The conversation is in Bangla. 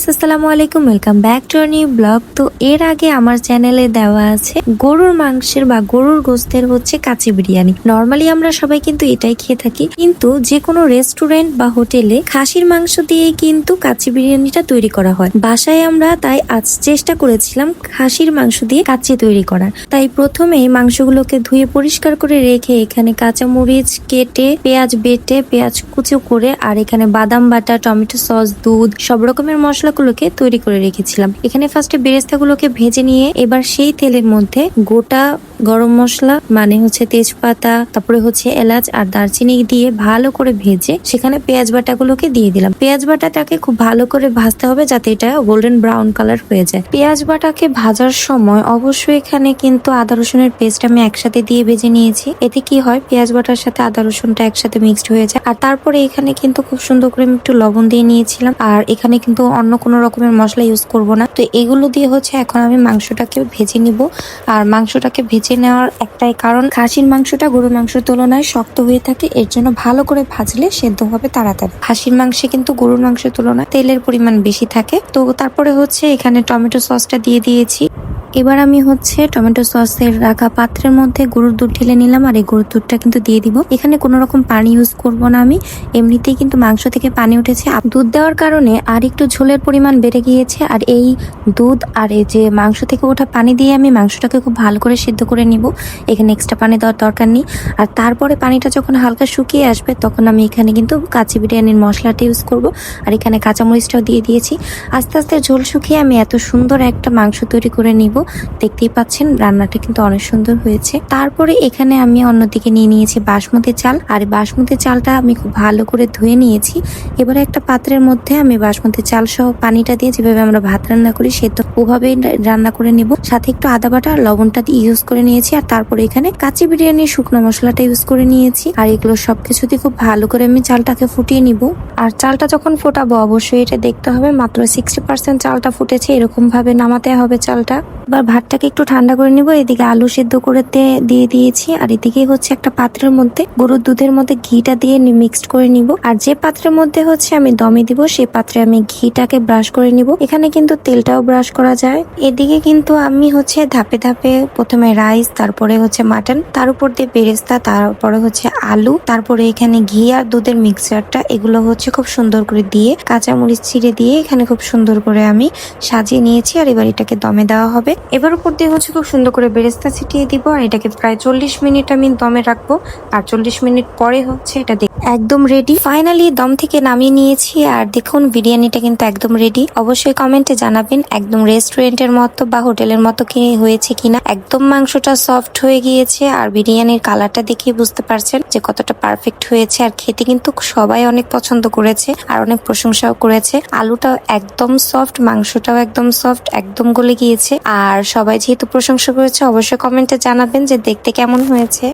গাইস আসসালামু আলাইকুম। Welcome back to new blog তো এর আগে আমার চ্যানেলে দেওয়া আছে গরুর মাংসের বা গরুর গোস্তের হচ্ছে কাচি বিরিয়ানি। নর্মালি আমরা সবাই কিন্তু এটাই খেয়ে থাকি। কিন্তু যে কোনো রেস্টুরেন্ট বা হোটেলে খাসির মাংস দিয়ে কিন্তু কাচি বিরিয়ানিটা তৈরি করা হয়। বাসায় আমরা তাই আজ চেষ্টা করেছিলাম খাসির মাংস দিয়ে কাচি তৈরি করার। তাই প্রথমে মাংসগুলোকে ধুয়ে পরিষ্কার করে রেখে এখানে কাঁচামরিচ কেটে, পেঁয়াজ বেটে, পেঁয়াজ কুচো করে, আর এখানে বাদাম বাটা, টমেটো সস, দুধ, সব রকমের মশলাগুলোকে তৈরি করে রেখেছিলাম। এখানে ফার্স্টে বেরেস্তাগুলোকে ভেজে নিয়ে এবার সেই তেলের মধ্যে গোটা গরম মশলা মানে হচ্ছে তেজপাতা, তারপরে হচ্ছে এলাচ আর দারচিনি দিয়ে ভালো করে ভেজে সেখানে পেঁয়াজ বাটাগুলোকে দিয়ে দিলাম। পেঁয়াজ বাটাটাকে খুব ভালো করে ভাজতে হবে যাতে এটা গোল্ডেন ব্রাউন কালার হয়ে যায়। পেঁয়াজ বাটাকে ভাজার সময় অবশ্যই এখানে কিন্তু আদা রসুনের পেস্ট আমি একসাথে দিয়ে ভেজে নিয়েছি। এতে কি হয়, পেঁয়াজ বাটার সাথে আদা রসুনটা একসাথে মিক্সড হয়ে যায়। আর তারপরে এখানে কিন্তু খুব সুন্দর করে আমি একটু লবণ দিয়ে নিয়েছিলাম। আর এখানে কিন্তু অন্য কোনো রকমের মশলা ইউজ করব না। তো এগুলো দিয়ে হচ্ছে এখন আমি মাংসটাকে ভেজে নিব। আর মাংসটাকে ভেজে নেওয়ার একটাই কারণ, খাসির মাংসটা গরুর মাংসের তুলনায় শক্ত হয়ে থাকে, এর জন্য ভালো করে ভাজলে সেদ্ধ হবে তাড়াতাড়ি। খাসির মাংসে কিন্তু গরুর মাংসের তুলনায় তেলের পরিমাণ বেশি থাকে। তো তারপরে হচ্ছে এখানে টমেটো সসটা দিয়ে দিয়েছি। এবার আমি হচ্ছে টমেটো সসের রাখা পাত্রের মধ্যে গরুর দুধ ঢেলে নিলাম আর এই গরুর দুধটা কিন্তু দিয়ে দিব। এখানে কোনো রকম পানি ইউজ করব না আমি। এমনিতেই কিন্তু মাংস থেকে পানি উঠেছে। আর দুধ দেওয়ার কারণে আর একটু ঝোলের পরিমাণ বেড়ে গিয়েছে আর এই দুধ আর এই যে মাংস থেকে ওঠা পানি দিয়ে আমি মাংসটাকে খুব ভালো করে সিদ্ধ করে নিব। এখানে এক্সট্রা পানি দেওয়ার দরকার নেই। আর তারপরে পানিটা যখন হালকা শুকিয়ে আসবে তখন আমি এখানে কিন্তু কাঁচি বিরিয়ানির মশলাটা ইউজ করব। আর এখানে কাঁচামরিচটাও দিয়ে দিয়েছি। আস্তে আস্তে ঝোল শুকিয়ে আমি এত সুন্দর একটা মাংস তৈরি করে নিব। দেখতেই পাচ্ছেন, রান্নাটা কিন্তু অনেক সুন্দর হয়েছে। তারপরে এখানে আমি অন্যদিকে নিয়ে নিয়েছি বাসমতি চাল। আর বাসমতি চালটা আমি খুব ভালো করে ধুয়ে নিয়েছি। এবারে একটা পাত্রের মধ্যে আমি বাসমতি চাল সহ পানিটা দিয়ে যেভাবে আমরা ভাত রান্না করি, সে তো ওভাবেই রান্না করে নিব। সাথে একটু আদা বাটা আর লবণটা ইউজ করে নিয়েছি। আর তারপরে এখানে কাঁচি বিরিয়ানির শুকনো মশলাটা ইউজ করে নিয়েছি। আর এগুলো সবকিছু দিয়ে খুব ভালো করে আমি চালটাকে ফুটিয়ে নিব। আর চালটা যখন ফোটাবো, অবশ্যই এটা দেখতে হবে। মাত্র সিক্সটি পার্সেন্ট চালটা ফুটেছে এরকম ভাবে নামাতে হবে চালটা। এবার ভাতটাকে একটু ঠান্ডা করে নিব। এদিকে আলু সেদ্ধ করে দিয়ে দিয়েছি। আর এদিকে হচ্ছে একটা পাত্রের মধ্যে গরুর দুধের মধ্যে ঘিটা দিয়ে মিক্সড করে নিব। আর যে পাত্রের মধ্যে হচ্ছে আমি দমে দিব সেই পাত্রে আমি ঘিটাকে ব্রাশ করে নিব। এখানে কিন্তু তেলটাও ব্রাশ করা যায়। এদিকে কিন্তু আমি হচ্ছে ধাপে ধাপে প্রথমে রাইস তারপরে হচ্ছে মাটন তার উপর দিয়ে বেরেস্তা, তারপরে হচ্ছে আলু, তারপরে এখানে ঘি আর দুধের মিক্সচারটা এগুলো হচ্ছে খুব সুন্দর করে দিয়ে, কাঁচামরিচ ছিঁড়ে দিয়ে এখানে খুব সুন্দর করে আমি সাজিয়ে নিয়েছি। আর এবার এটাকে দমে দেওয়া হবে। এবার উপর দিয়ে হচ্ছে খুব সুন্দর করে বেরেস্তা ছিটিয়ে দিব, আর এটাকে প্রায় চল্লিশ মিনিট আমি দমে রাখব। আর চল্লিশ মিনিট পরে হচ্ছে এটা একদম রেডি ফাইনালি দম থেকে নামিয়ে নিয়েছি আর দেখুন, বিরিয়ানিটা কিন্তু একদম রেডি অবশ্যই কমেন্টে জানাবেন, একদম রেস্টুরেন্টের মতো বা হোটেলের মতো কি হয়েছে কিনা। একদম মাংসটা সফট হয়ে গিয়েছে আর বিরিয়ানির কালারটা দেখেই বুঝতে পারছেন যে কতটা পারফেক্ট হয়েছে। আর খেতে কিন্তু সবাই অনেক পছন্দ করেছে আর অনেক প্রশংসাও করেছে। আলুটাও একদম সফট মাংসটাও একদম সফট একদম গলে গিয়েছে। আর সবাই যেহেতু প্রশংসা করেছে, অবশ্যই কমেন্টে জানাবেন যে দেখতে কেমন হয়েছে।